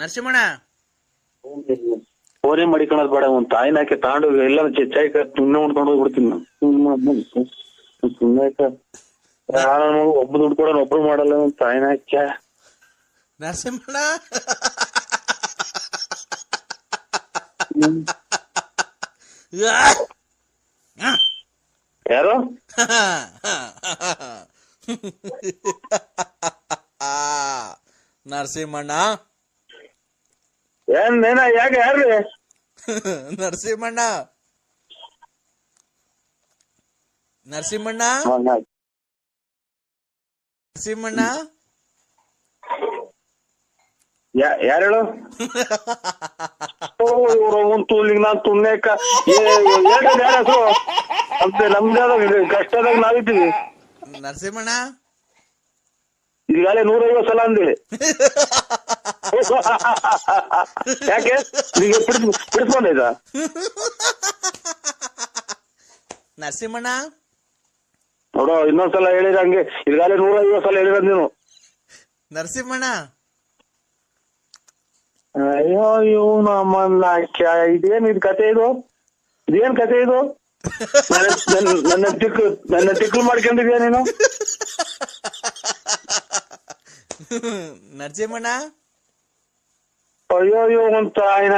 ನರಸಿಂಹಣ್ಣ. ಫೋನೇ ಮಾಡಿಕೊಳ್ಳೋದು ಬೇಡ ಒಂದ್ ತಾಯಿನ ಹಾಕಿ ತಾಂಡು ಎಲ್ಲ ಚೆಚ್ಚಾಯಿ ಸುಮ್ಮನೆ ಹೊಡ್ಕೊಂಡು ಹೋಗ್ಬಿಡ್ತೀನಿ ನಾನು. ಸುಮ್ಮನೆ ಯಾರ ಒಬ್ಬ ದುಡ್ಡು ಕೊಡೋಣ ಒಬ್ರು ಮಾಡಲ್ಲ ಒಂದ್ ತಾಯಿನ ಹಾಕ್ಯ ನರಸಿಂಹಣ ಯಾರು? ನರಸಿಂಹಣ್ಣ. ಏನ್ ನೇನ ಯಾಕೆ ಯಾರ್ರಿ? ನರಸಿಂಹಣ್ಣ. ನರಸಿಂಹಣ್ಣ? ನರಸಿಂಹಣ್ಣ? ಯಾ- ಯಾರ್ ಹೇಳು? ಒಂದ್ ತೂಲಿಗ್ ನಾನ್ ತುಣ್ಣೆಕ. ಹೇಳ್ರಿ ಯಾರ ಹೆಸರು? ನಮ್ದು ನಮ್ದು ಕಷ್ಟದಾಗ ನಾವಿದ್ದೀವಿ. ನರಸಿಂಹಣ್ಣ? ಈಗಾಗಲೇ ನೂರೈವತ್ತು ಸಲ ಅಂದಿ. ಯಾಕೆ? ನಿಮಗೆ ಬಿಡಿಸ್ಕೊಂಡೈತಾ ನರಸಿಂಹಣ್ಣ? ನೋಡು ಇನ್ನೊಂದ್ಸಲ ಹೇಳಿದ ಹಂಗೆ ಈಗಾಗಲೇ ನೂರೈವತ್ತು ಸಲ ಹೇಳಿರೋದ್ ನೀನು. ನರಸಿಂಹಣ್ಣ? ಅಯ್ಯೋ ಇವನು ಅಮ್ಮನ್ನ ಇದೇನ್ ಇದು ಕತೆ ಇದು? ಇದೇನ್ ಕತೆ ಇದು? ನನ್ನ ತಿಕ್ಕು ನನ್ನ ತಿಕ್ಕು ಮಾಡ್ಕೊಂಡಿದ್ಯಾ ನೀನು? ನರಸಿಂಹಣ್ಣ? ಅಯ್ಯೋ ಅಯ್ಯೋ ಅಂತ ಆಯ್ನ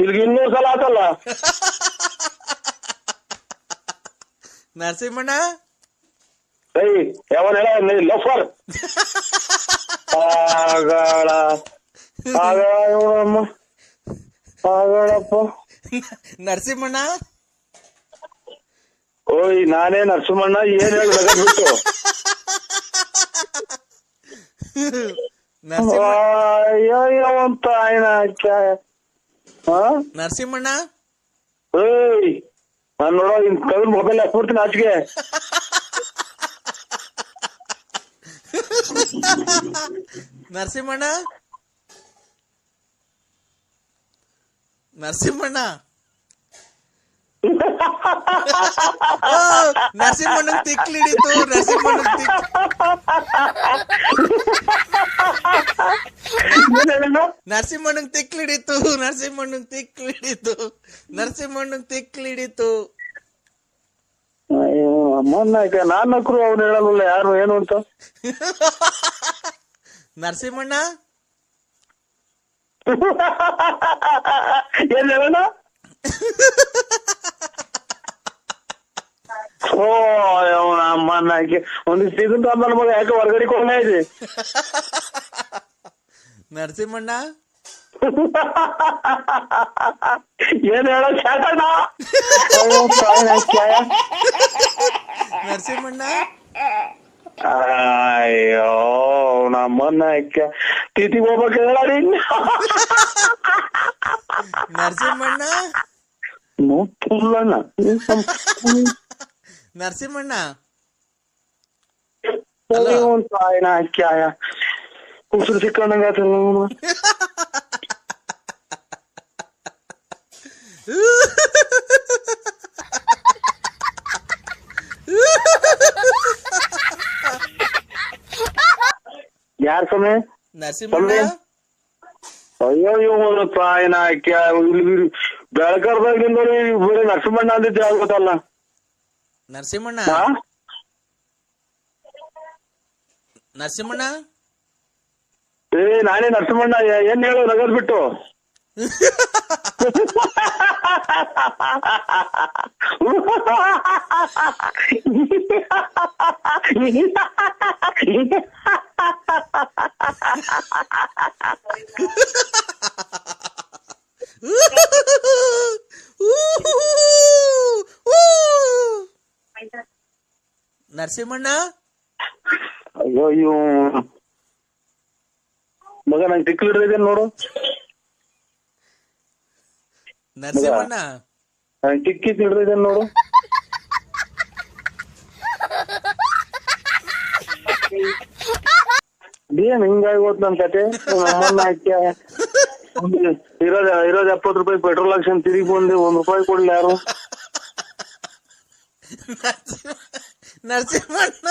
ಇಲ್ಲಿಗೆ ಇನ್ನೂರು ಸಲ ಆತಲ್ಲ? ನರಸಿಂಹಣ್ಣ? ಏಯ್ ಯಾವನ್ ಹೇಳ? ಲಫರ್. ಆಗಳ ಆಗಳ ಇವನಮ್ಮ. ಆಗಳಪ್ಪ. ನರಸಿಂಹಣ್ಣ? ಓಯ್ ನಾನೇ ನರಸಿಂಹಣ್ಣ ಏನ್ ಹೇಳಿ ಬಿಟ್ಟು ಅಯ್ಯೋ ಅಂತ ಆಯ್ನ ನರಸಿಂಹಣ್ಣ? ಏಯ್ ನಾನ್ ನೋಡೋ ಇನ್ ಕವಿನ್ ಮೊಬೈಲ್ ಹಾಕ್ಬಿಡ್ತೀನಿ ಆಚೆಗೆ. ನರಸಿಂಹಣ್ಣ? ನರಸಿಂಹಣ್ಣ? ಓ, ನರಸಿಂಹಣ್ಣಂಗ್ ತಿಕ್ಲಿಡಿತು ನರಸಿಂಹಣ್ಣಂಗ್ ತಿಕ್? ನರಸಿಂಹಣ್ಣಂಗ್ ತಿಕ್ಲಿಡಿತು ನರಸಿಂಹಣ್ಣಂಗ್ ತಿಕ್ಲಿಡಿತು ನರಸಿಂಹಣ್ಣಂಗ್ ತಿಕ್ಲಿಡಿತು. ಅಯ್ಯೋ ಅಮ್ಮನ್ನ ನಾನಕ್ರು ನಾನ್ ನಕ್ರು ಅವ್ನು ಹೇಳಲ್ಲ ಯಾರು ಏನು ಅಂತ? ನರಸಿಂಹಣ್ಣ? ಏನ್ ಹೇಳೋಣ? ಓ ಅವನ ಅಮ್ಮನ್ನ ಆಕೆ ಒಂದಿಷ್ಟು ಇದನ್ನ ನನ್ನ ಮಗ ಯಾಕೆ ಹೊರಗಡೆ ಕೊಂಡ ಇದೆ ನರಸಿಂಹಣ್ಣ? ಏನ್ ಹೇಳೋ ಶಾಟಣ್ಣ ನರಸಿಂಹಣ್ಣ? ಅಯ್ಯೋ ನಮ್ಮನ್ನ ತಿಥಿಗೆ ಹೋಗ್ಬೇಕು ಹೇಳಿ ನರಸಿಂಹಣ್ಣ? ಮುಲ್ಲಣ್ಣ ನರಸಿಂಹಣ್ಣ? ಉಸಿರು ಸಿಕ್ಕಂದಂಗ ಯಾರ ಸಮಯ ನರಸಿಂಹಣ್ಣ. ಅಯ್ಯೋ ಇವನು ತಾಯಿನ ಕ್ಯಾ ಇಲ್ಲಿ ಬೆಳಕರ್ದಾಗಿಂದ ಬರೀ ನರಸಿಂಹಣ್ಣ ಅಂದಿದ್ದೆ ಆಗುತ್ತಲ್ಲ ನರಸಿಂಹಣ್ಣ. ನರಸಿಂಹಣ್ಣ. ಏ ನಾನೇ ನರಸಿಂಹಣ್ಣ ಏನ್ ಹೇಳು ನಗದ್ ಬಿಟ್ಟು. ನರಸಿಂಹಣ್ಣ? ಅಯ್ಯೋ ಅಯ್ಯೋ ಮಗ ನಂಗೆ ತಿಕ್ಲು ಹಿಡಿದಿದೆ ನೋಡು. ನರಸಿಂಹಣ್ಣ. ನಂಗೆ ಟಿಕ್ಕಿ ಹಿಡಿದಿದೆ ನೋಡು. ಏನ್ ಹಿಂಗಾಗಿ ಹೋದ್ ನನ್ ಕತೆ? ನಮ್ಮನ್ನ ಹಾಕ್ಯ. ಇರೋದ್ ಇರೋದ್ ಎಪ್ಪತ್ತು ರೂಪಾಯಿ ಪೆಟ್ರೋಲ್ ಹಾಕ್ಸನ್ ತಿರುಗಿ ಬಂದೆ ಒಂದ್ ರೂಪಾಯಿ ಕೊಡ್ಲಿ ಯಾರು? ನರಸಿಂಹಣ್ಣ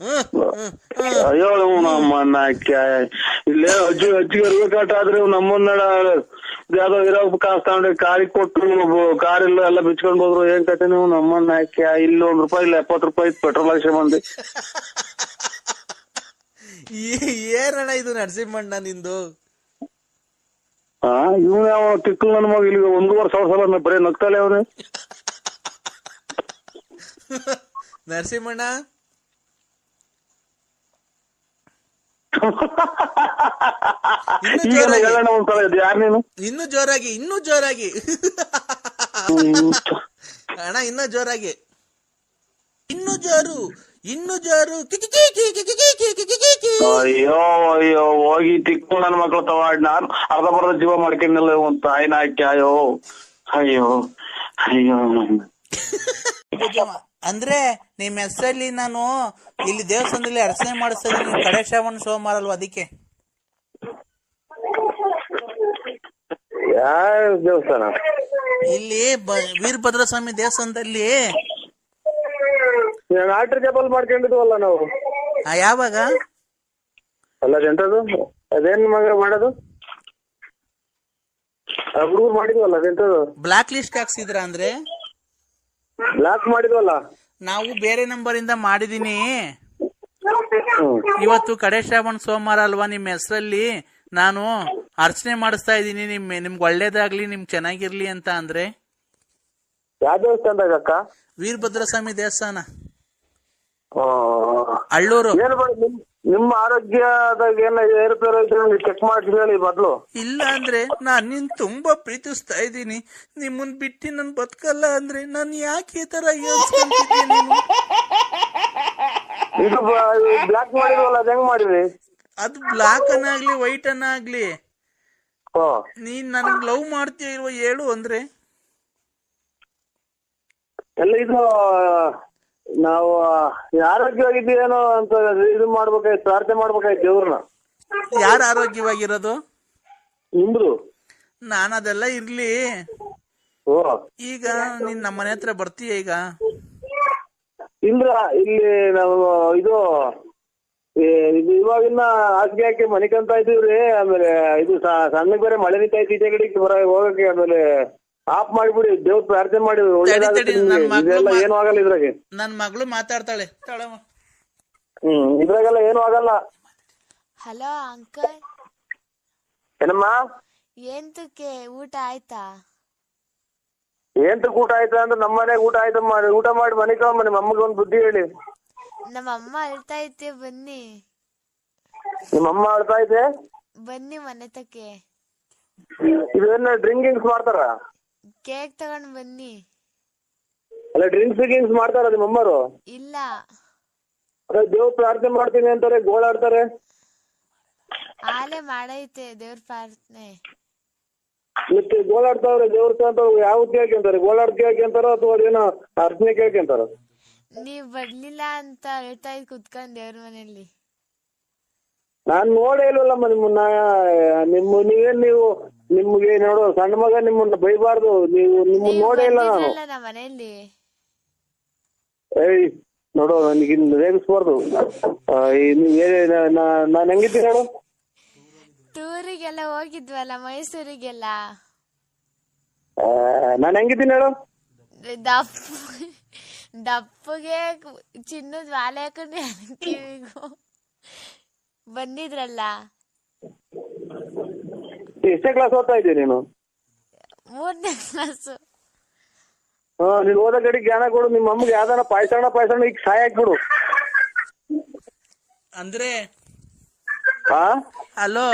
ಹ್ಮ್ ಹ್ಮ್ ಹ್ಮ್ ಅಯ್ಯೋ ಕ್ಯಾ- ಇಲ್ಲೇ ಅಜ್ಜಿ ಅಜ್ಜಿಗೆ ಇರ್ಬೇಕಾಟ ಆದ್ರೆ ನಮ್ಮನ್ನ ಯಾವ್ದೋ ಇರೋ ಕಾಸ್ ತಗೊಂಡು ಕಾರಿಗೆ ಕೊಟ್ಟು ಕಾರ್ ಇಲ್ಲ ಎಲ್ಲ ಬಿಚ್ಕೊಂಡ್ ಹೋದ್ರು. ಏನ್ ಕತೆ ನೀವು? ನಮ್ಮನ್ನ ಹಾಕಿ ಇಲ್ಲಿ ಒಂದ್ ರೂಪಾಯಿ ಇಲ್ಲ ಎಪ್ಪತ್ ರೂಪಾಯಿ ಪೆಟ್ರೋಲ್ ಹಾಕ್ಸಿ ಬಂದಿ. ಏನಣ್ಣ ಇದು ನರಸಿಂಹಣ್ಣ ನಿಂದು? ಹಾ ಇವನೇ ಯಾವ ತಿಕ್ಕಲ್ ನನ್ನ ಮಗ ಇಲ್ಲಿ ಒಂದೂವರೆ ಸಾವಿರ ಸಲ ಬರೀ ನಗ್ತಾಳೆ ಅವನೇ. ನರಸಿಂಹಣ್ಣ? ಇನ್ನು ಜೋರಾಗಿ ಇನ್ನು ಜೋರಾಗಿ ಅಣ್ಣ ಇನ್ನು ಜೋರಾಗಿ ಇನ್ನು ಜೋರು ಇನ್ನು ಜೋರು ಅಯ್ಯೋ ಅಯ್ಯೋ ಹೋಗಿ ತಿಕ್ಕು ನನ್ನ ಮಕ್ಕಳು ತವಾಡ್ ನಾನು ಅರ್ಧ ಬರ್ಧ ಜೀವ ಮಾಡ್ಕೊಂಡಿಲ್ಲ ಅಂತ ತಾಯಿನ ಹಾಕಿ ಅಯ್ಯೋ ಅಯ್ಯೋ ಅಯ್ಯೋ ಅಂದ್ರೆ ನಿಮ್ ಹೆಸರಲ್ಲಿ ನಾನು ಇಲ್ಲಿ ದೇವಸ್ಥಾನದಲ್ಲಿ ಅರ್ಚನೆ ಮಾಡಿಸ್ತಾ ಇದ್ದೀನಿ ಕಡೆ ಶ್ರಾವಣ ಸೋಮವಾರ ಅಲ್ವಾ ಅದಕ್ಕೆ? ಯಾವ ದೇವಸ್ಥಾನ? ಇಲ್ಲಿ ಬ- ವೀರಭದ್ರ ಸ್ವಾಮಿ ದೇವಸ್ಥಾನದಲ್ಲಿ ಆಟ್ರಿ ಜಪಲ್ ಮಾಡ್ಕೊಂಡಿದ್ವಲ್ಲ ನಾವು. ಆ, ಯಾವಾಗ? ಅಲ್ಲ ಎಂತದು ಅದೇನ್ ಮಗ ಮಾಡೋದು? ಹುಡುಗರು ಮಾಡಿದ್ವಲ್ಲ ಅದೆಂತದು ಬ್ಲಾಕ್ ಲಿಸ್ಟ್ ಹಾಕ್ಸಿದ್ರ ಅಂದ್ರೆ? ಲಾಕ್ ಮಾಡಿದ್ವಲ್ಲ? ನಾವು ಬೇರೆ ನಂಬರ್ ಇಂದ ಮಾಡಿದೀನಿ. ಇವತ್ತು ಕಡೆ ಶ್ರಾವಣ ಸೋಮವಾರ ಅಲ್ವಾ ನಿಮ್ಮ ಹೆಸರಲ್ಲಿ? ನಾನು ಅರ್ಚನೆ ಮಾಡಿಸ್ತಾ ಇದ್ದೀನಿ ನಿಮ್ ನಿಮ್ಗೆ ಒಳ್ಳೇದಾಗ್ಲಿ ನಿಮ್ ಚೆನ್ನಾಗಿರ್ಲಿ ಅಂತ ಅಂದ್ರೆ. ಯಾವ ದೇವಸ್ಥಾನದಾಗ ಅಕ್ಕ? ವೀರಭದ್ರ ಸ್ವಾಮಿ ದೇವಸ್ಥಾನ ಅಳ್ಳೂರು. ನಿಮ್ಮ ಆರೋಗ್ಯದಾಗ ಏನ ಏರುಪೇರು ಐತೆ ಚೆಕ್ ಮಾಡಿ ಹೇಳಿ ಬದಲು ಇಲ್ಲ ಅಂದ್ರೆ ನಾನ್ ನಿನ್ ತುಂಬಾ ಪ್ರೀತಿಸ್ತಾ ಇದ್ದೀನಿ. ನಿಮ್ಮನ್ ಬಿಟ್ಟು ನನ್ ಬದುಕಲ್ಲ ಅಂದ್ರೆ ನಾನ್ ಯಾಕೆ ಈ ತರ ಯೋಚಿಸ್ಕೊಂತಿದ್ದೀನಿ ಇದು ಬ್ಲಾಕ್ ಮಾಡಿದ್ವಲ್ಲ ಅದ್ ಹೆಂಗ್ ಮಾಡಿದ್ರಿ? ಅದು ಬ್ಲಾಕ್ ಅನ್ನಾಗ್ಲಿ ವೈಟ್ ಅನ್ನಾಗ್ಲಿ. ಹೋ. ನೀನ್ ನನ್ಗ್ ಲವ್ ಮಾಡ್ತೀಯ ಇಲ್ವ ಹೇಳು ಅಂದ್ರೆ. ಎಲ್ಲ ಇದು ನಾವು ಆರೋಗ್ಯವಾಗಿದ್ದೀರೇನೋ ಅಂತ ಇದು ಮಾಡ್ಬೇಕಾಯ್ತು ಪ್ರಾರ್ಥನೆ ಮಾಡ್ಬೇಕಾಯ್ತು ದೇವ್ರನ್ನ. ಯಾರು ಆರೋಗ್ಯವಾಗಿರೋದು? ನಿಮ್ದು ನಾನು ಅದೆಲ್ಲ ಇರ್ಲಿ. ಓ. ಈಗ ನೀನ್ ನಮ್ಮ ಮನೆ ಹತ್ರ ಬರ್ತೀಯ ಈಗ? ಇಲ್ಲ ಇಲ್ಲಿ ನಾವು ಇದು ಇದು ಇವಾಗಿನ್ನ ಹಾಸಿಗೆ ಹಾಕಿ ಮನಿಕಂತ ಇದ್ದೀವ್ರಿ ಆಮೇಲೆ ಇದು ಸ- ಸಣ್ಣಗ್ ಬೇರೆ ಮಳೆ ನಿಂತೈತಿ ಈಚೆ ಕಡೆಗೆ ಬರ ಹೋಗಕ್ಕೆ ಆಮೇಲೆ ಆಫ್ ಮಾಡಿಬಿಡಿ ದೇವ್ರ ಪ್ರಾರ್ಥನೆ ಮಾಡಿ ಒಳ್ಳೇದಾಗುತ್ತೆ ನಿಮ್ಗೆ. ಇದೆಲ್ಲ ಏನು ಆಗಲ್ಲ ಇದ್ರಾಗೆ. ನನ್ ಮಗಳು ಮಾತಾಡ್ತಾಳೆ. ತಾಳಮ್ಮ. ಹ್ಮ್ ಇದ್ರಾಗೆಲ್ಲ ಏನು ಆಗಲ್ಲ. Hello uncle. ಏನಮ್ಮ? ಎಂತಕ್ಕೆ ಊಟ ಆಯ್ತಾ? ಏಂತ ಊಟ ಆಯ್ತಾ ಅಂದ್ರೆ ನಮ್ಮ ಮನೆಗೆ ಊಟ ಆಯ್ತಮ್ಮ ಊಟ ಮಾಡಿ ಮನೆಗೆ ನಿಮ್ಮ ಅಮ್ಮಗೆ ಒಂದು ಬುದ್ಧಿ ಹೇಳಿ. ನಮ್ಮ ಅಮ್ಮ ಅಳ್ತಾ ಐತೆ ಬನ್ನಿ. ನಿಮ್ಮ ಅಮ್ಮ ಆಡ್ತಾ ಐತೆ ಬನ್ನಿ ಮನೆ ತಕ್ಕೆ. ಇದೇನ ಡ್ರಿಂಕಿಂಗ್ಸ್ ಮಾಡ್ತಾರ? ಕೇಕ್ ತಗೊಂಡ್ ಬನ್ನಿ. ಅಲ್ಲ ಡ್ರಿಂಕ್ಸ್ ಗಿಂಕ್ಸ್ ಮಾಡ್ತಾರ ನಿಮ್ಮ ಅಮ್ಮರು? ಇಲ್ಲ. ಅದೇ ದೇವ್ರ ಪ್ರಾರ್ಥನೆ ಮಾಡ್ತೀನಿ ಅಂತಾರೆ ಗೋಳಾಡ್ತಾರೆ. ಆಲೆ ಮಾಡೈತೆ ದೇವ್ರ ಪ್ರಾರ್ಥನೆ. ಮತ್ತೆ ಗೋಳಾಡ್ತಾವ್ರೆ ದೇವ್ರ ಅಂತ ಯಾವ ಕೇಳ್ಕೊಂತಾರೆ ಗೋಳಾಡ್ ಕೇಳ್ಕೊಂತಾರ ಅಥವಾ ಏನೋ ಅರ್ಚನೆ ಕೇಳ್ಕೊಂತಾರ ನೀವ್ ಬರ್ಲಿಲ್ಲ ಅಂತ ಹೇಳ್ತಾ ಇದ್ ಕುತ್ಕೊಂಡ್ ದೇವ್ರ ಮನೆಯಲ್ಲಿ. ನಾನ್ ನೋಡೇ ಇಲ್ವಲ್ಲಮ್ಮ ನಿಮ್ಮನ್ನ ನಿಮ್ಮ ನೀವೇನ್ ನೀವು ನಿಮ್ಗೆ ನೋಡು ಸಣ್ಣ ಮಗ ನಿಮ್ಮನ್ನ ಬೈಬಾರ್ದು. ನೀವು ನಿಮ್ಮ ನೋಡೇ ಇಲ್ಲ ನಾನು. ಬಂದಿದ್ರಲ್ಲ ನಮ್ಮ ಮನೇಲಿ ಏಯ್ ನೋಡು ನನಗೆ ರೇಗಿಸ್ಬಾರ್ದು. ಆ, ಈ ನೀವ್ ಏ- ನಾ- ನಾ- ನಾನ್ ಹೆಂಗಿದ್ದೀನಿ ಟೂರಿಗೆಲ್ಲ ಹೋಗಿದ್ವಲ್ಲ ಮೈಸೂರಿಗೆಲ್ಲ? ಆ, ನಾನ್ ಹೆಂಗಿದ್ದೀನಿ ಹೇಳು? ದಪ್ಪ ದಪ್ಪಗೆ ಚಿನ್ನದ ಮಾಲೆ ಹಾಕೊಂಡು ಕಿವಿಗೂ. ಬಂದಿದ್ರಲ್ಲ? ಎಷ್ಟೇ ಕ್ಲಾಸ್ ಓದ್ತಾ ಇದ್ದೀಯ ನೀನು? ಮೂರನೇ ಕ್ಲಾಸ್ ಹಾ ನೀನ್ ಓದೋ ಕಡೆ ಜ್ಞಾನ ಕೊಡು ನಿಮ್ಮ ಅಮ್ಮಗೆ ಯಾವ್ದಾನ ಪಾಯಸಣ ಪಾಯಸಣ ಈಗ ಸಹಾಯ ಹಾಕ್ಬಿಡು ಅಂದ್ರೆ ಹಾ ಹಲೋ?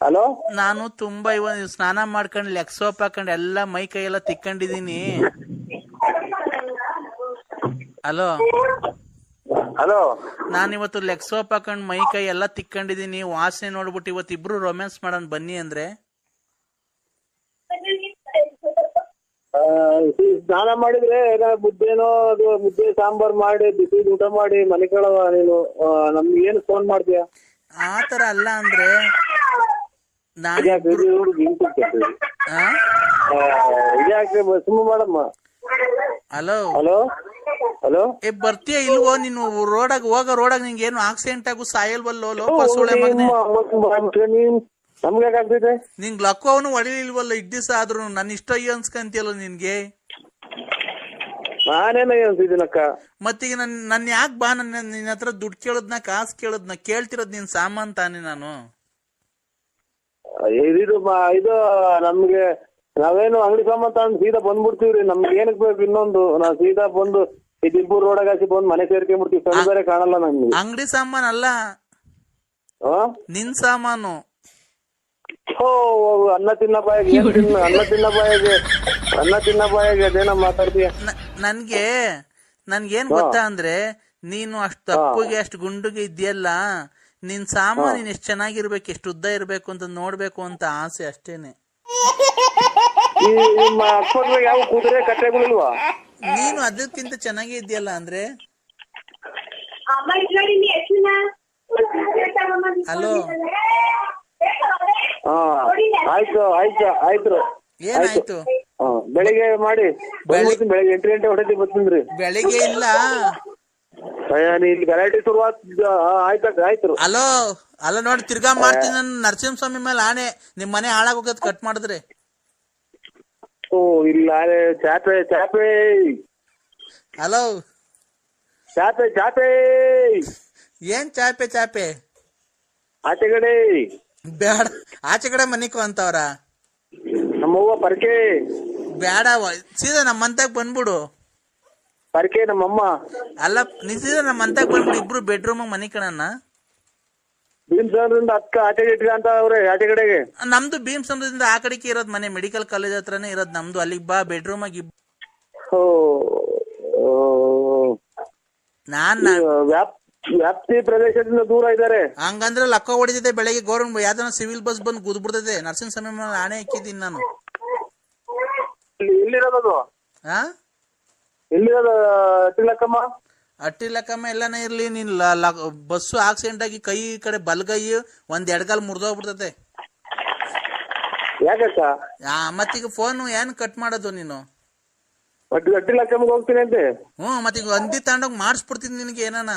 ಹಲೋ? ನಾನು ತುಂಬಾ ಇವ ಸ್ನಾನ ಮಾಡ್ಕೊಂಡು ಲೆಗ್ ಸೋಪ್ ಹಾಕೊಂಡು ಎಲ್ಲ ಮೈ ಕೈ ಎಲ್ಲ ತಿಕ್ಕೊಂಡಿದೀನಿ ಹಲೋ? ಹಲೋ. ನಾನು ಇವತ್ತು ಲೆಗ್ ಸೋಪ್ ಹಾಕೊಂಡು ಮೈ ಕೈ ಎಲ್ಲಾ ತಿಕ್ಕೊಂಡಿದೀನಿ ವಾಸನೆ ನೋಡ್ಬಿಟ್ಟು ಇವತ್ತು ಇಬ್ರು ರೊಮ್ಯಾನ್ಸ್ ಮಾಡೋಣ ಬನ್ನಿ ಅಂದ್ರೆ. ಆ, ಸ್ನಾನ ಮಾಡಿದ್ರೆ ಏನಾದ್ರು ಮುದ್ದೆನೋ ಅದು ಮುದ್ದೆ ಸಾಂಬಾರ್ ಮಾಡಿ ಬಿಸಿ ಊಟ ಮಾಡಿ ಮನೆ ಕಳವ ನೀನು. ಆ, ನಮ್ಗೆ ಏನು ಫೋನ್ ಮಾಡ್ತೀಯ? ಆ ತರ ಅಲ್ಲ ಅಂದ್ರೆ ನಾನು ಇದ್ಯಾಕೆ ಇದು ಹುಡುಗ ಹಿಂಗ್ ಕೂತ್ಕೊಳ್ತಿದೆ? ಆ, ಇದ್ಯಾಕೆ ಸುಮ್ಮ ಮಾಡಮ್ಮ? ಹಲೋ. ಹಲೋ. ಹಲೋ? ಏ ಬರ್ತೀಯ ಇಲ್ವೋ? ನೀನು ರೋಡಾಗ ಹೋಗ ರೋಡಾಗ ನಿಂಗೆ ಏನು ಆಕ್ಸಿಡೆಂಟ್ ಆಗು ಸಾಯಲ್ವಲ್ಲೋ ಲೋಪ ಸುಳೆ ಮಗನೇ? ನಮ್ಗೆ ಯಾಕಾಗ್ತೈತೆ ನಿಂಗ್ ಲಕ್ಕವನು ಹೊಡಿಲಿಲ್ವಲ್ಲ ಇಡ್ ದಿವಸ ಆದ್ರೂ ನನ್ ಇಷ್ಟ ಅಯ್ಯೋ ಅನ್ಸ್ಕಂತಿಯಲ್ಲ ನಿನ್ಗೆ? ನಾನೇನ ಅನ್ಸಿದ್ದೀನಕ್ಕ. ಮತ್ತೀಗ ನನ್ ನನ್ ಯಾಕೆ ಬಾ ನನ್ನ ನಿನ್ನ ಹತ್ರ ದುಡ್ಡು ಕೇಳದ್ನ ಕಾಸು ಕೇಳದ್ನ ಕೇಳ್ತಿರೋದ್ ನಿನ್ ಸಾಮಾನ್ ತಾನೇ ನಾನು? ಇದು ಮ- ಇದು ನಮ್ಗೆ ನಾವೇನು ಅಂಗಡಿ ಸಾಮಾನ್ ತಗೊಂಡ್ ಸೀದಾ ಬಂದ್ಬಿಡ್ತೀವ್ರಿ. ನಮ್ಗೆ ಏನಕ್ ಬೇಕು ಇನ್ನೊಂದು? ನಾವ್ ಸೀದಾ ಬಂದು ಈ ದಿಬ್ಬೂರ್ ರೋಡಾಗ ಹಾಕಿ ಬಂದು ಮನೆ ಸೇರ್ಕೊಂಡ್ಬಿಡ್ತೀವಿ ಸಣ್ಣ ಬೇರೆ ಕಾಣಲ್ಲ ನಮ್ಗೆ. ಅಂಗಡಿ ಸಾಮಾನ್ ಅಲ್ಲ? ಆ? ನಿನ್ ಸಾಮಾನು. ಓ ಅನ್ನ ತಿನ್ನ ಬಾಯಿಗೆ ಏನ್ ತಿನ್ನ ಅನ್ನ ತಿನ್ನ ಬಾಯಿಗೆ ಅನ್ನ ತಿನ್ನ ಬಾಯಿಗೆ ಅದೇನ ಮಾತಾಡ್ತೀಯ? ನ- ನನ್ಗೆ ನನ್ಗೇನ್ ಗೊತ್ತಾ ಅಂದ್ರೆ ನೀನು ಅಷ್ಟು ತಪ್ಪುಗೆ ಅಷ್ಟು ಗುಂಡುಗೆ ಇದೆಯಲ್ಲ ನಿನ್ ಸಾಮಾನು ನೀನ್ ಎಷ್ಟ್ ಚೆನ್ನಾಗಿರ್ಬೇಕು ಎಷ್ಟು ಉದ್ದ ಇರ್ಬೇಕು ಅಂತ ನೋಡ್ಬೇಕು ಅಂತ ಆಸೆ ಅಷ್ಟೇನೆ. ಈ ನಿಮ್ಮ ಆಸ್ಪತ್ರೆಗೆ ಯಾವ ಕುದುರೆ ಕಟ್ಟೆಗಳಿಲ್ವಾ? ನೀನು ಅದಕ್ಕಿಂತ ಚೆನ್ನಾಗಿ ಇದೆಯಲ್ಲ ಅಂದ್ರೆ? ಹಲೋ. ಹಾ ಆಯ್ತು ಆಯ್ತು ಆಯ್ತು. ಏನಾಯ್ತು? ಹಾ ಬೆಳಿಗ್ಗೆ ಮಾಡಿ. ಬೆಳಿಗ್ಗೆ ಬೆಳಿಗ್ಗೆ ಎಂಟು ಗಂಟೆ ಹೊಡೆದಿ ಬರ್ತೀನಿ ಬೆಳಿಗ್ಗೆ ಇಲ್ಲ. ಅಯ್ಯ ನೀ ಇಲ್ಲಿ ಗಲಾಟೆ ಶುರುವಾತ್ ಆಯ್ತು ಆಯ್ತು ಅಲೋ ಅಲ್ಲ ನೋಡಿ ತಿರ್ಗಾ ಮಾಡ್ತೀನಿ ನಾನು ನರಸಿಂಹಸ್ವಾಮಿ ಮೇಲೆ ಆನೆ ನಿಮ್ ಮನೆ ಹಾಳಾಗೋಗದ್ ಕಟ್ ಮಾಡಿದ್ರೆ. ಇಲ್ಲ ಚಾಪೆ ಚಾಪೆ. ಹಲೋ. ಚಾಪೆ ಚಾಪೆ. ಏನ್ ಚಾಪೆ ಚಾಪೆ? ಆಚೆ ಕಡೆ. ಬೇಡ. ಆಚೆ ಕಡೆ ಮನಿಕೋ ಅಂತವ್ರ. ನಮ್ಮವ್ವ ಪರ್ಕೆ. ಬೇಡ ಸೀದಾ ನಮ್ಮ ಮಂತಾಗ ಬಂದ್ಬಿಡು. ಪರ್ಕೆ ನಮ್ಮಮ್ಮ. ಅಲ್ಲ ನೀ ಸೀದಾ ನಮ್ಮ ಮಂತಾಗ ಬಂದ್ಬಿಡು ಇಬ್ರು ಬೆಡ್ರೂಮ್ ಮನಿ ಕಣನ್ನ ಭೀಮ್ಸಂದ್ರಿಂದ ಅಕ್ಕ ಆಚೆ ಇಟ್ಕ ಅಂತ ಅವ್ರೆ ಆಚೆ ಕಡೆಗೆ. ನಮ್ದು ಭೀಮ್ ಸಮುದ್ರದಿಂದ ಆ ಕಡೆಗೆ ಇರೋದ್ ಮನೆ ಮೆಡಿಕಲ್ ಕಾಲೇಜ್ ಹತ್ರನೇ ಇರೋದ್ ನಮ್ದು. ಅಲ್ಲಿಗೆ ಬಾ ಬೆಡ್ರೂಮ್ ಆಗಿ ಓ ನಾನ್ ವ್ಯಾಪ್ ವ್ಯಾಪ್ತಿ ಪ್ರದೇಶದಿಂದ ದೂರ ಇದ್ದಾರೆ. ಹಂಗಂದ್ರೆ ಲಕ್ಕ ಹೊಡಿದಿದೆ ಬೆಳಗ್ಗೆ ಗೌರ್ಮೆಂಟ್ ಯಾವ್ದನ ಸಿವಿಲ್ ಬಸ್ ಬಂದು ಗುದ್ಬಿಡ್ತದೆ ನರ್ಸಿಂಗ್ ಮೇಲೆ ಆಣೆ ಹಾಕಿದ್ದೀನಿ ನಾನು. ಇಲ್ಲಿ ಎಲ್ಲಿರೋದು ಹಾ ಎಲ್ಲಿರೋದು ತಿಲಕಮ್ಮ? ಅಟ್ಟಿ ಲೆಕ್ಕಮ್ಮ ಎಲ್ಲಾನೇ ಇರ್ಲಿ ನೀನ್ ಬಸ್ಸು ಆಕ್ಸಿಡೆಂಟ್ ಆಗಿ ಕೈ ಈ ಕಡೆ ಬಲ್ಗೈ ಒಂದ್ ಎಡಗಾಲ್ ಮುರ್ದೋಗ್ಬಿಡ್ತತೆ. ಯಾಕಕ್ಕ ಮತ್ತೀಗ ಫೋನ್ ಏನ್ ಕಟ್ ಮಾಡೋದು ನೀನು? ಅಟ್ಟಿ ಲಕ್ಕಮ್ಮಗೆ ಹೋಗ್ತೀನಿ ಅಂತೆ ಹ್ಮ್ ಮತ್ತೀಗ ಹಂದಿ ತಗೊಂಡೋಗಿ ಮಾಡಿಸ್ಬಿಡ್ತೀನಿ ನಿನಗೆ ಏನಾನ?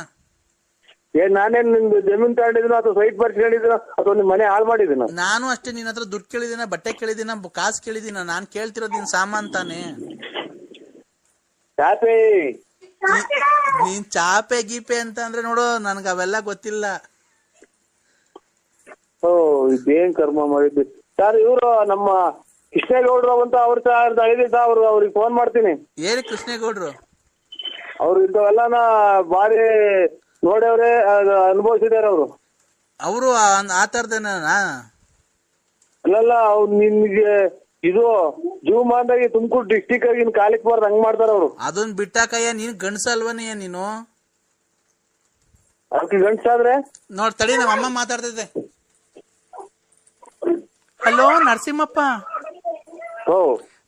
ಏ ನಾನೇನ್ ನಿಮ್ದು ಜಮೀನ್ ತಗೊಂಡಿದ್ದೀನೋ ಅಥವಾ ಸೈಟ್ ಬರ್ಸ್ಕೊಂಡಿದ್ದೀನೋ ಅಥವಾ ನಿಮ್ ಮನೆ ಹಾಳು ಮಾಡಿದ್ದೀನೋ ನಾನು ಅಷ್ಟೇ ನಿನ್ನ ಹತ್ರ ದುಡ್ಡು ಕೇಳಿದಿನ ಬಟ್ಟೆ ಕೇಳಿದಿನ ಕಾಸು ಕೇಳಿದಿನ ನಾನ್ ಕೇಳ್ತಿರೋದು ನಿನ್ ಸಾಮಾನ್ ತಾನೇ. ನೀನ್ ಚಾಪೆ ಗೀಪೆ ಅಂತ ಅಂದ್ರೆ ನೋಡು ನನ್ಗ ಅವೆಲ್ಲ ಗೊತ್ತಿಲ್ಲ. ಓ ಇದೇನ್ ಕರ್ಮ ಮಾಡಿದ್ವಿ ಸರ್ ಇವರು ನಮ್ಮ ಕೃಷ್ಣೇಗೌಡ್ರು ಅಂತ ಅವ್ರ ಸಹ ಹೇಳಿದ ಅವ್ರು ಅವ್ರಿಗೆ ಫೋನ್ ಮಾಡ್ತೀನಿ. ಏನ್ ಕೃಷ್ಣೇಗೌಡ್ರು? ಅವ್ರು ಇಂಥವೆಲ್ಲನ ಬಾರಿ ನೋಡವ್ರೆ ಅನುಭವಿಸಿದಾರೆ ಅವರು. ಅವರು ಆ ತರದೇನ ಅಲ್ಲಲ್ಲ ಅವ್ರು ನಿನ್ಗೆ ಇದು ಜೀವಮಾನದಾಗಿ ತುಮಕೂರು ಡಿಸ್ಟಿಕ್ ಆಗಿ ಇನ್ ಕಾಲಿಕ್ ಬಾರ್ದು ಹಂಗ್ ಮಾಡ್ತಾರ ಅವ್ರು. ಅದನ್ ಬಿಟ್ಟಾಕಯ್ಯ ನೀನ್ ಗಂಡ್ಸಲ್ವನಯ್ಯ ನೀನು? ಅದಕ್ಕೆ ಗಂಡ್ಸಾದ್ರೆ? ನೋಡ್ ತಡಿ ನಮ್ಮ ಅಮ್ಮ ಮಾತಾಡ್ತಿದ್ದೆ. ಹಲೋ ನರಸಿಂಹಪ್ಪ. ಓ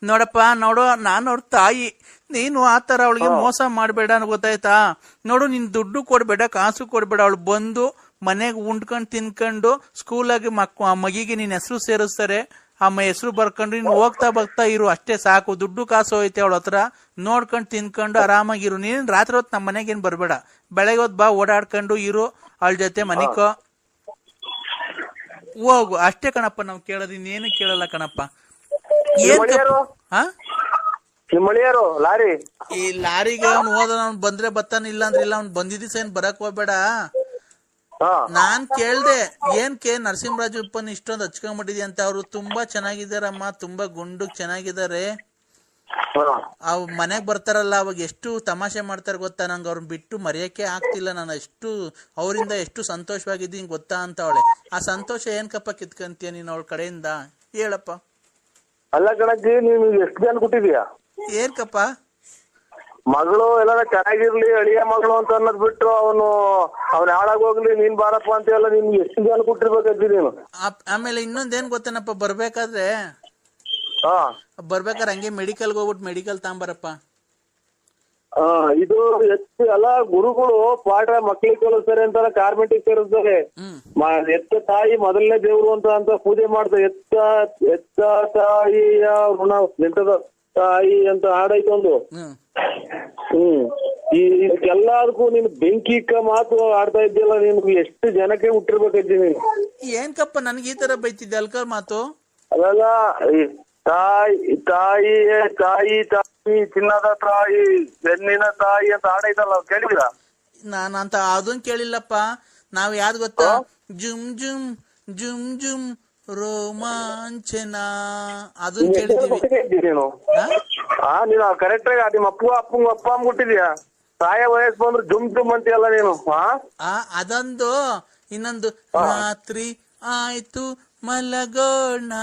ನೋಡಪ್ಪ ನೋಡು ನಾನು ಅವ್ರ ತಾಯಿ. ನೀನು ಆ ತರ ಅವಳಿಗೆ ಮೋಸ ಮಾಡಬೇಡ ಗೊತ್ತಾಯ್ತಾ? ನೋಡು ನಿನ್ ದುಡ್ಡು ಕೊಡ್ಬೇಡ ಕಾಸು ಕೊಡ್ಬೇಡ. ಅವಳು ಬಂದು ಮನೆಗೆ ಉಂಡ್ಕೊಂಡು ತಿನ್ಕೊಂಡು ಸ್ಕೂಲಾಗಿ ಮಕ್ ಮಗಿಗೆ ನಿನ್ನ ಹೆಸರು ಸೇರಿಸ್ತಾರೆ. ಅಮ್ಮ ಹೆಸರು ಬರ್ಕೊಂಡ್ರಿ ನೀನು ಹೋಗ್ತಾ ಬರ್ತಾ ಇರು ಅಷ್ಟೇ ಸಾಕು. ದುಡ್ಡು ಕಾಸು ಹೋಯ್ತೆ ಅವಳ ಹತ್ರ. ನೋಡ್ಕೊಂಡು ತಿನ್ಕೊಂಡು ಆರಾಮಾಗಿರು. ನೀನ್ ರಾತ್ರಿ ಹೊತ್ತು ನಮ್ಮ ಮನೆಗೇನು ಬರಬೇಡ. ಬೆಳಗ್ಗೆ ಹೊತ್ತು ಬಾ ಓಡಾಡ್ಕೊಂಡು ಇರು. ಅವಳ ಜೊತೆ ಮನಿಕೋ. ಹೋಗು. ಅಷ್ಟೇ ಕಣಪ್ಪ ನಾವು ಕೇಳೋದು ಇನ್ನೇನು ಕೇಳಲ್ಲ ಕಣಪ್ಪ. ಏನ್ ಹಾ? ಲಾರಿ? ಈ ಲಾರಿಗೆ ಅವ್ನು ಹೋದ ಅವ್ನು ಬಂದ್ರೆ ಬತ್ತಾನ ಇಲ್ಲ ಅಂದ್ರೆ ಇಲ್ಲ ಅವ್ನು ಬಂದಿದ್ದ ಏನ್ ಬರಕ್ ಹೋಗ್ಬೇಡ. ನಾನ್ ಕೇಳ್ದೆ ಏನ್ ಕೆ ನರಸಿಂಹರಾಜಪ್ಪನ್ ಇಷ್ಟೊಂದು ಹಚ್ಕೊಂಡ್ಬಿಟ್ಟಿದ್ಯ ಅಂತ ಅವ್ರು ತುಂಬಾ ಚೆನ್ನಾಗಿದಾರಮ್ಮ ತುಂಬಾ ಗುಂಡು ಚೆನ್ನಾಗಿದ್ದಾರೆ. ಅವ್ ಮನೆಗ್ ಬರ್ತಾರಲ್ಲ ಅವಾಗ ಎಷ್ಟು ತಮಾಷೆ ಮಾಡ್ತಾರೆ ಗೊತ್ತಾ? ನಂಗೆ ಅವ್ರನ್ನ ಬಿಟ್ಟು ಮರೆಯಕ್ಕೆ ಆಗ್ತಿಲ್ಲ ನಾನು ಎಷ್ಟು ಅವರಿಂದ ಎಷ್ಟು ಸಂತೋಷವಾಗಿದ್ದೀನಿ ಗೊತ್ತಾ ಅಂತ ಅವಳೆ. ಆ ಸಂತೋಷ ಏನ್ಕಪ್ಪ ಕಿತ್ಕಂತೀಯ ನೀನ್ ಅವಳ ಕಡೆಯಿಂದ? ಹೇಳಪ್ಪ. ಅಲ್ಲ ಕಣಜ್ಜಿ ನೀನು ಎಷ್ಟು ಜನ ಕೊಟ್ಟಿದ್ಯಾ ಏನ್ಕಪ್ಪ? ಮಗಳು ಎಲ್ಲ ಚೆನ್ನಾಗಿರ್ಲಿ ಅಳಿಯ ಮಗಳು ಅಂತ ಅನ್ನೋದ್ ಬಿಟ್ಟು ಅವನು ಅವ್ನ ಹಾಳಾಗೋಗ್ಲಿ ನೀನ್ ಬಾರಪ್ಪ ಅಂತ ಎಲ್ಲ ನಿನ್ ಎಷ್ಟು ಜನ ಕೊಟ್ಟಿರ್ಬೇಕಜ್ಜಿ ನೀನು. ಆಮೇಲೆ ಇನ್ನೊಂದೇನ್ ಗೊತ್ತೇನಪ್ಪ ಬರ್ಬೇಕಾದ್ರೆ? ಬರ್ಬೇಕಾದ್ರೆ ಹಂಗೆ ಮೆಡಿಕಲ್ ಹೋಗ್ಬಿಟ್ಟು ಮೆಡಿಕಲ್ ತಾಂಬರಪ್ಪ ಇದು ಹೆಚ್ಚು ಎಲ್ಲ ಗುರುಗಳು ಪಾಠ ಮಕ್ಳಿಗೆ ಕಲಿಸ್ತಾರೆ ಅಂತಾರ ಕಾರ್ಮೆಂಟಿಗೆ ಮ- ಎತ್ತ ತಾಯಿ ಮೊದಲನೇ ದೇವ್ರು ಅಂತ ಅಂತ ಪೂಜೆ ಮಾಡ್ತಾರೆ. ಎತ್ತ ಎತ್ತ ತಾಯಿಯ ಋಣ ಎಂತದ ತಾಯಿ ಅಂತ ಹಾಡೈತೆ ಒಂದು ಹ್ಮ್. ಈ ಇದಕ್ಕೆಲ್ಲದಕ್ಕೂ ನೀನು ಬೆಂಕಿ ಇಕ್ಕ ಮಾತು ಆಡ್ತಾ ಇದ್ದಿಲ್ಲ ನಿಮ್ಗೆ ಎಷ್ಟು ಜನಕ್ಕೆ ಹುಟ್ಟಿರ್ಬೇಕೈತಿ ನೀನು? ಏನ್ಕಪ್ಪ ನನ್ಗೆ ಈ ತರ ಬೈತಿದ್ದೆ ಅಲ್ಕರ್ ಮಾತು? ಅಲ್ಲ ಈ ತಾಯಿ ತಾಯಿ ತಾಯಿ ತಾಯಿ ಚಿನ್ನದ ತಾಯಿ ಬೆನ್ನಿನ ತಾಯಿ ಅಂತ ಆಡೈತಲ್ಲ ಕೇಳಿದ್ರ ನಾನು ಅಂತ ಅದನ್ ಕೇಳಿಲ್ಲಪ್ಪ. ನಾವ್ ಯಾವ್ದು ಗೊತ್ತಾ? ಜುಮ್ ಜುಮ್ ಜುಮ್ ಜುಮ್. ರೋಮಾಂಚನ. ಅದು ಕೇಳಿದೀವಿ ನೀನು? ಹಾ? ಹಾ ನೀನು ಕರೆಕ್ಟ್ ಆಗಿ ನಿಮ್ಮ ಅಪ್ಪ ಅಪ್ಪಂಗ ಅಪ್ಪ ಅಂದ್ಬಿಟ್ಟಿದ್ಯಾ? ತಾಯ ವಯಸ್ಸು ಬಂದ್ರೆ ಜುಮ್ ಜುಮ್ ಅಂತೀಯಲ್ಲ ನೀನು ಆ? ಅದೊಂದು ಇನ್ನೊಂದು ರಾತ್ರಿ ಆಯ್ತು ಮಲಗೋಣ.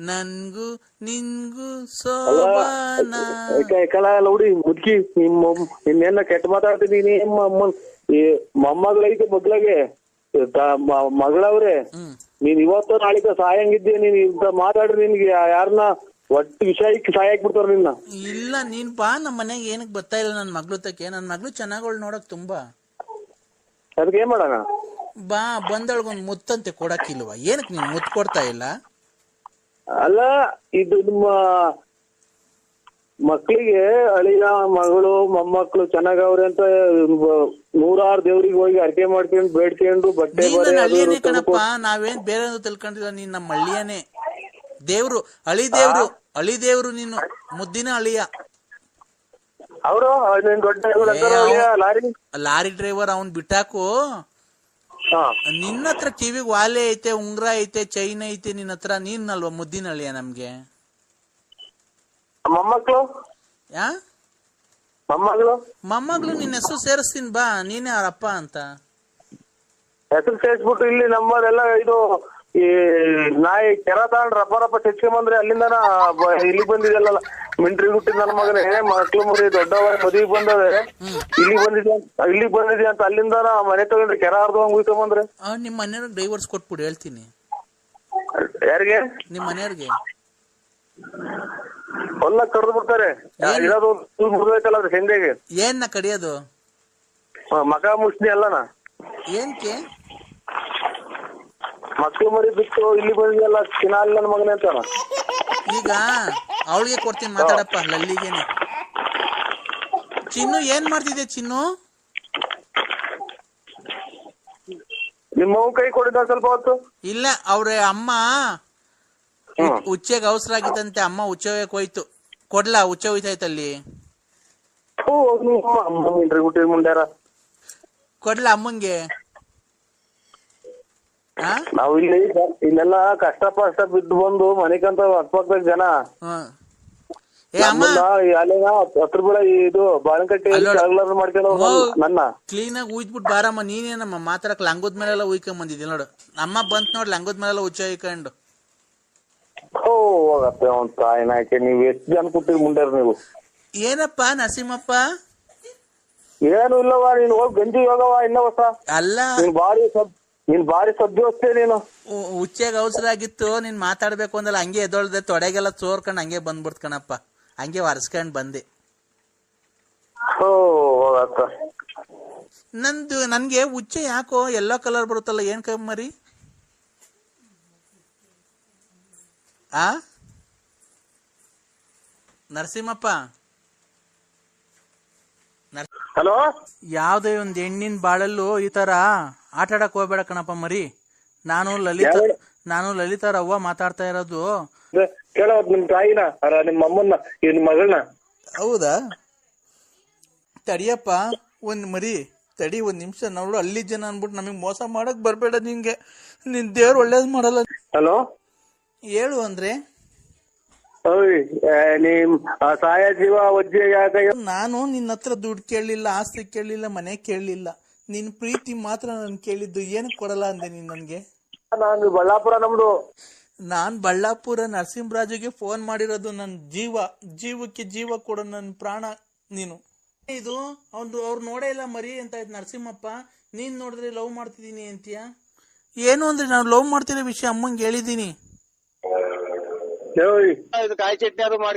ನನ್ಗೂ ನಿನ್ಗೂ ಸೋಬಾನ. ಕಲ ನೋಡಿ ಮುದ್ಕಿ ನಿಮ್ಮ ನಿನ್ನೆಲ್ಲ ಕೆಟ್ಟ ಮಾತಾಡ್ತಿದೀನಿ ನಿಮ್ಮ ಅಮ್ಮನ್. ಈ ಮೊಮ್ಮಗಳೈತೆ ಮೊದ್ಲಾಗೆ. ತ- ಮಗಳವ್ರೆ. ನೀನ್ ಇವತ್ತು ನಾಳಿಕ ಸಾಯಂಗಿದ್ದೆ ನೀನ್ ಇಂತ ಮಾತಾಡ್ರಿ ನಿನ್ಗೆ ಯಾರನ್ನ ಒಟ್ಟು ವಿಷಯಕ್ಕೆ ಸಹಾಯ ಬಿಡ್ತಾರ ನಿನ್ನ. ಇಲ್ಲ ನೀನ್ ಬಾ ನಮ್ಮ ಮನೆಗೆ ಏನಕ್ ಬರ್ತಾ ಇಲ್ಲ ನನ್ ಮಗ್ಳು ತಕ್ಕೆ. ನನ್ ಮಗ್ಳು ಚೆನ್ನಾಗವಳು ನೋಡಕ್ ತುಂಬಾ. ಅದಕ್ಕೆ ಏನ್ ಮಾಡೋಣ? ಬಾ ಬಂದೊಳಗೊಂದ್ ಮುತ್ತಂತೆ ಕೊಡಕ್ಕಿಲ್ವಾ ಏನಕ್ ನೀನ್ ಮುತ್ ಕೊಡ್ತಾ ಇಲ್ಲ? ಅಲ್ಲ ಇದು ನಿಮ್ಮ ಮಕ್ಳಿಗೆ ಅಳಿಯ ಮಗಳು ಮೊಮ್ಮಕ್ಳು ಚೆನ್ನಾಗವ್ರೆ ಅಂತ ನೂರಾರು ದೇವ್ರಿಗೆ ಹೋಗಿ ಅರ್ಕೆ ಮಾಡ್ಕೊಂಡು ಬೇಡ್ಕೊಂಡು ಬಟ್ಟೆ ಬರೆ ಅದು ಹಳ್ಳಿಯನೇ ಕಣಪ್ಪ. ನಾವೇನ್ ಬೇರೆ ತಿಳ್ಕೊಂಡಿಲ್ಲ ನೀನ್ ನಮ್ಮ ಹಳ್ಳಿಯನೇ ದೇವ್ರು ಅಳಿ ದೇವ್ರು ಅಳಿ ದೇವ್ರು ನೀನು ಮುದ್ದಿನ ಅಳಿಯ. ಅವರು ನೀನ್ ದೊಡ್ಡ ಇವ್ರು ಅಂತಾರ ಅಳಿಯ, ಲಾರಿ? ಲಾರಿ ಡ್ರೈವರ್ ಅವನ್ ಬಿಟ್ಟಾಕು. ನಿನ್ನತ್ರ ನಿನ್ನ ಹತ್ರ ಕಿವಿಗ್ ವಾಲೆ ಐತೆ ಉಂಗ್ರ ಐತೆ ಚೈನ್ ಐತೆ ನಿನ್ನ ಹತ್ರ ನೀನ್ ಅಲ್ವಾ ಮುದ್ದಿನ ಅಳಿಯ ನಮ್ಗೆ? ಮೊಮ್ಮಕ್ಳು? ಯಾ? ಮೊಮ್ಮಗಳು ಮೊಮ್ಮಗ್ಳು ನಿನ್ನ ಹೆಸರು ಸೇರಿಸ್ತೀನಿ ಬಾ ನೀನೇ ಅಪ್ಪ ಅಂತ. ಹೆಸರು ಸೇರಿಸ್ಬಿಟ್ಟು ಇಲ್ಲಿ ನಮ್ಮದೆಲ್ಲ ಇದು ಈ ನಾಯಿ ಕೆರ ತಗೊಂಡ್ ರಪ್ಪ ರಪ್ಪ ಬಂದ್ರೆ ಅಲ್ಲಿಂದ ಇಲ್ಲಿ ಬಂದಿದೆಲ್ಲ ಮಿಂಟ್ರಿ ಹುಟ್ಟಿದ ನನ್ನ ಮಗನೇ ಮಕ್ಳು ಮರಿ ದೊಡ್ಡವ ಮದುವೆ ಬಂದದೆ ಇಲ್ಲಿ ಬಂದಿದೆ ಇಲ್ಲಿ ಬಂದಿದೆ ಅಂತ ಅಲ್ಲಿಂದ ಮನೆ ತಗೊಂಡ್ರೆ ಕೆರ ಅರ್ಧ ಹಂಗ್ ಬಂದ್ರೆ ಆ, ನಿಮ್ ಮನೆಯವ್ರ ಡೈವರ್ಸ್ ಕೊಟ್ಬಿಡಿ ಹೇಳ್ತೀನಿ. ಯಾರಿಗೆ? ನಿಮ್ಮ ಮನೆಯವ್ರಿಗೆ. ಹೊಲ್ಲ ಕಡ್ದು ಬಿಡ್ತಾರೆ? ಇರೋದು ಮುರಿದೈತಲ್ಲ ಅದ್ರ ಹಿಂದೆಗೆ. ಏನ್ನ ಕಡಿಯೋದು? ಮಗ ಮುಷ್ಣಿ ಅಲ್ಲನ ಏನ್ಕೆ? ಮಕ್ಳು ಮರಿ ಬಿಟ್ಟು ಇಲ್ಲಿ ಬಂದಿದೆಲ್ಲ ಚಿನ್ನ ಅಲ್ಲ ನನ್ನ ಮಗನೇ ಅಂತಾನ ಈಗ ಅವಳಿಗೆ ಕೊಡ್ತೀನಿ ಮಾತಾಡಪ್ಪ ಲಲ್ಲಿಗೇನೆ. ಚಿನ್ನು ಏನ್ ಮಾಡ್ತಿದ್ದೆ ಚಿನ್ನು? ನಿಮ್ಮ ಕೈ ಕೊಡಿದ ಸ್ವಲ್ಪ ಹೊತ್ತು? ಇಲ್ಲ ಅವ್ರ ಅಮ್ಮ ಉಚ್ಚೆಗೆ ಅವಸರ ಆಗಿತ್ತಂತೆ ಅಮ್ಮ ಉಚ್ಚೆ ಹೋಯ್ತು. ಕೊಡ್ಲಾ ಉಚ್ಚೆ ಹೋಯ್ತಾಯ್ತಲ್ಲಿ ಕೊಡ್ಲ ಅಮ್ಮಂಗೆ? ನಾವು ಇಲ್ಲಿ ಇಲ್ಲೆಲ್ಲ ಕಷ್ಟ ಪಷ್ಟ ಬಿದ್ದು ಬಂದು ಮನೆಕಂತ ಅಕ್ಕಪಕ್ಕದ ಜನ. ಇದು ಬಾಳಕಟ್ಟಿ ಮಾಡ್ಕೊಂಡು. ನನ್ನ. ಕ್ಲೀನ್ ಆಗಿ ಉಯ್ದ್ಬಿಟ್ಟು ಬಾರಮ್ಮ ನೀನೇನಮ್ಮ? ಮಾತಾಡಕ್ ಲಂಗದ ಮೇಲೆಲ್ಲ ಉಯ್ಕೊಂಡ್ ಬಂದಿದ್ದಿ ನೋಡು. ಅಮ್ಮ ಬಂತ್ ನೋಡ್ ಲಂಗದ ಮೇಲೆಲ್ಲ ಉಚ್ಚ ಉಯ್ಕೊಂಡು. ಓ ಹೋಗತ್ತೆ ಅವ್ನ್ ತಾಯಿನ ಆಕೆ. ನೀವ್ ಎಷ್ಟ್ ಜನ ಕೂತಿದ್ ಮುಂಡ್ಯಾರ ನೀವು? ಏನಪ್ಪ ನರಸಿಂಹಪ್ಪ? ಏನು ಇಲ್ಲವ ನೀನ್ ಹೋಗ್ ಗಂಜಿ ಹೋಗವ ಇನ್ನ ಹೊಸ. ಅಲ್ಲ. ನೀನ್ ಬಾರಿ ಸಬ್ ನೀನ್ ಬಾರಿ ಹೊಸ್ತೇ ನೀನು. ಹುಚ್ಚೆಗ್ ಉಚ್ಚೆಗೆ ಅವಸರ ಆಗಿತ್ತು ನೀನ್ ಮಾತಾಡ್ಬೇಕು ಅಂದಲ್ಲ ಹಂಗೆ ಎದೊಳ್ದೆ ತೊಡೆಗೆಲ್ಲ ಚೋರ್ಕೊಂಡ್ ಹಂಗೆ ಬಂದ್ಬಿಡ್ತ ಕಣಪ್ಪ. ಹಂಗೆ ಒರೆಸ್ಕೊಂಡ್ ಬಂದೆ. ಹೋ ಹೋಗತ್ತ ನಂದು ನನ್ಗೆ ಉಚ್ಚೆ ಯಾಕೋ? ಎಲ್ಲೋ ಕಲರ್ ಬರುತ್ತಲ್ಲ ಏನ್ ಕಮ್ಮರಿ ಆ? ನರಸಿಂಹಪ್ಪ. ನರ್- ಹಲೋ? ಯಾವ್ದೇ ಒಂದ್ ಹೆಣ್ಣಿನ ಬಾಳಲ್ಲೂ ಈ ತರ ಆಟ ಆಡಕ್ ಹೋಗ್ಬೇಡ ಕಣಪ್ಪ ಮರಿ. ನಾನು ಲಲಿತ ನಾನು ಲಲಿತಾ ರವ್ವ ಮಾತಾಡ್ತಾ ಇರೋದು. ಕೇಳೋ ನಿಮ್ ತಾಯಿನ ಅರ ಅಮ್ಮನ್ನ ನಿಮ್ ಮಗಳನ್ನ. ಹೌದಾ? ತಡಿಯಪ್ಪ ಒಂದ್ ಮರಿ ತಡಿ ಒಂದ್ ನಿಮಿಷ ನೋಡು ಅಲ್ಲಿ ಜನ ಅನ್ಬಿಟ್ಟು ನಮಗ್ ಮೋಸ ಮಾಡಕ್ ಬರ್ಬೇಡ ನಿಂಗೆ. ನಿನ್ ದೇವ್ರ ಒಳ್ಳೇದ್ ಮಾಡಲ್ಲ. ಹಲೋ? ಹೇಳು ಅಂದ್ರೆ? ಆ, ನಿಮ್ ಆ ಸಾಯ ಜೀವ ಒಜ್ಜೆ ನಾನು ನಿನ್ನ ಹತ್ರ ದುಡ್ಡು ಕೇಳಲಿಲ್ಲ ಆಸ್ತಿ ಕೇಳಲಿಲ್ಲ ಮನೆ ಕೇಳಲಿಲ್ಲ. ನಿನ್ ಪ್ರೀತಿ ಮಾತ್ರ ನಾನು ಕೇಳಿದ್ದು ಏನು ಕೊಡಲ್ಲ ಅಂದೆ ನೀನ್ ನನ್ಗೆ? ನಾನು ಬಳ್ಳಾಪುರ ನಮ್ದು. ನಾನ್ ಬಳ್ಳಾಪುರ ನರಸಿಂಹರಾಜುಗೆ ಫೋನ್ ಮಾಡಿರೋದು ನನ್ ಜೀವ ಜೀವಕ್ಕೆ ಜೀವ ಕೊಡೋ ನನ್ ಪ್ರಾಣ ನೀನು. ಇದು ಅವ್ನು ಅವ್ರು ನೋಡೇ ಇಲ್ಲ ಮರಿ ಅಂತ ಇದ್ ನರಸಿಂಹಪ್ಪ ನೀನ್ ನೋಡಿದ್ರೆ ಲವ್ ಮಾಡ್ತಿದೀನಿ ಅಂತೀಯ? ಏನು ಅಂದ್ರೆ ನಾನು ಲವ್ ಮಾಡ್ತಿರೋ ವಿಷಯ ಅಮ್ಮಂಗೆ ಹೇಳಿದೀನಿ ಓಯ್ ಇದು ಕಾಯಿ ಚಟ್ನಿ ಅದು ಮಾಡಿ